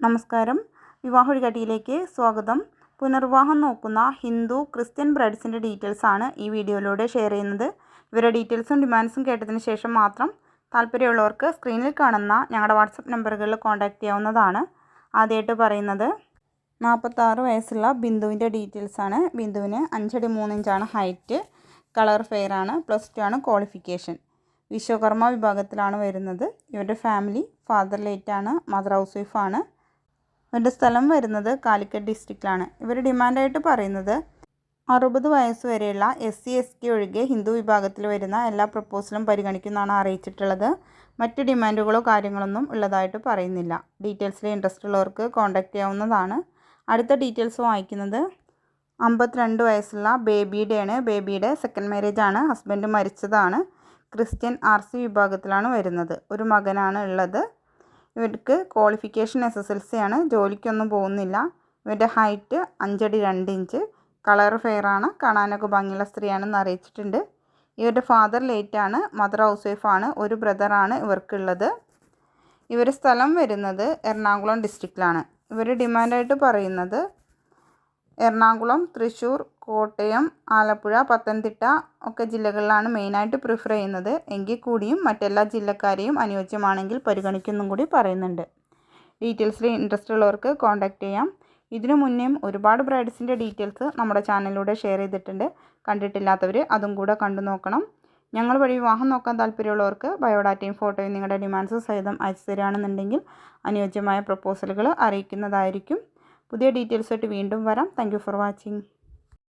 നമസ്കാരം. വിവാഹ വഴികാട്ടിയിലേക്ക് സ്വാഗതം. പുനർവിവാഹം നോക്കുന്ന ഹിന്ദു ക്രിസ്ത്യൻ ബ്രൈഡ്സിന്റെ ഡീറ്റെയിൽസ് ആണ് ഈ വീഡിയോയിലൂടെ ഷെയർ ചെയ്യുന്നത്. ഇവരുടെ ഡീറ്റെയിൽസും ഡിമാൻഡ്സും കേട്ടതിന് ശേഷം മാത്രം താല്പര്യമുള്ളവർക്ക് സ്ക്രീനിൽ കാണുന്ന ഞങ്ങളുടെ വാട്സപ്പ് നമ്പറുകളിൽ കോൺടാക്റ്റ് ചെയ്യാവുന്നതാണ്. ആദ്യമായിട്ട് പറയുന്നത് നാൽപ്പത്താറ് വയസ്സുള്ള ബിന്ദുവിന്റെ ഡീറ്റെയിൽസ് ആണ്. ബിന്ദുവിന് അഞ്ചടി മൂന്നിഞ്ചാണ് ഹൈറ്റ് കളർ ഫെയർ ആണ് പ്ലസ് ടു ആണ് ക്വാളിഫിക്കേഷൻ. വിശ്വകർമ്മ വിഭാഗത്തിലാണ് വരുന്നത്. ഇവരുടെ ഫാമിലി ഫാദർ ലേറ്റാണ് മദർ ഹൗസ് വൈഫാണ് ഇവരുടെ സ്ഥലം വരുന്നത് കാലിക്കറ്റ് ഡിസ്ട്രിക്റ്റിലാണ്. ഇവർ ഡിമാൻഡായിട്ട് പറയുന്നത് അറുപത് വയസ്സ് വരെയുള്ള എസ് സി എസ് ടി ഒഴികെ ഹിന്ദു വിഭാഗത്തിൽ വരുന്ന എല്ലാ പ്രപ്പോസലും പരിഗണിക്കുന്നതാണ് അറിയിച്ചിട്ടുള്ളത്. മറ്റ് ഡിമാൻഡുകളോ കാര്യങ്ങളൊന്നും ഉള്ളതായിട്ട് പറയുന്നില്ല. ഡീറ്റെയിൽസിൽ ഇൻട്രസ്റ്റ് ഉള്ളവർക്ക് കോൺടാക്റ്റ് ചെയ്യാവുന്നതാണ്. അടുത്ത ഡീറ്റെയിൽസ് വായിക്കുന്നത് അമ്പത്തിരണ്ട് വയസ്സുള്ള ബേബിയുടെയാണ്. ബേബിയുടെ സെക്കൻഡ് മാരേജ് ആണ് ഹസ്ബൻഡ് മരിച്ചതാണ്. ക്രിസ്ത്യൻ ആർ സി വിഭാഗത്തിലാണ് വരുന്നത്. ഒരു മകനാണ് ഉള്ളത്. ഇവർക്ക് qualification S S L C ആണ്. ജോലിക്കൊന്നും പോകുന്നില്ല. ഇവരുടെ ഹൈറ്റ് അഞ്ചടി രണ്ട് ഇഞ്ച് കളർ ഫെയറാണ് കാണാനൊക്കെ ഭംഗിയുള്ള സ്ത്രീയാണെന്ന് അറിയിച്ചിട്ടുണ്ട്. ഇവരുടെ ഫാദർ ലേറ്റ് ആണ്. മദർ ഹൗസ് വൈഫാണ് ഒരു ബ്രദറാണ് ഇവർക്കുള്ളത്. ഇവരുടെ സ്ഥലം വരുന്നത് എറണാകുളം ഡിസ്ട്രിക്റ്റിലാണ് ഇവർ ഡിമാൻഡായിട്ട് പറയുന്നത് എറണാകുളം തൃശ്ശൂർ കോട്ടയം ആലപ്പുഴ പത്തനംതിട്ട ഒക്കെ ജില്ലകളിലാണ് മെയിനായിട്ട് പ്രിഫർ ചെയ്യുന്നത്. എങ്കിൽ കൂടിയും മറ്റെല്ലാ ജില്ലക്കാരെയും അനുയോജ്യമാണെങ്കിൽ പരിഗണിക്കുന്നും കൂടി പറയുന്നുണ്ട്. ഡീറ്റെയിൽസിൽ ഇൻട്രസ്റ്റ് ഉള്ളവർക്ക് കോൺടാക്റ്റ് ചെയ്യാം. ഇതിനു മുന്നേയും ഒരുപാട് ബ്രൈഡ്സിന്റെ ഡീറ്റെയിൽസ് നമ്മുടെ ചാനലിലൂടെ ഷെയർ ചെയ്തിട്ടുണ്ട്. കണ്ടിട്ടില്ലാത്തവർ അതും കൂടെ കണ്ടു നോക്കണം. ഞങ്ങൾ വഴി വിവാഹം നോക്കാൻ താല്പര്യമുള്ളവർക്ക് ബയോഡാറ്റയും ഫോട്ടോയും നിങ്ങളുടെ ഡിമാൻഡ്സ് സഹിതം അയച്ചു തരികയാണെന്നുണ്ടെങ്കിൽ അനുയോജ്യമായ പ്രപ്പോസലുകൾ അറിയിക്കുന്നതായിരിക്കും. പുതിയ ഡീറ്റെയിൽസായിട്ട് വീണ്ടും വരാം. Thank for watching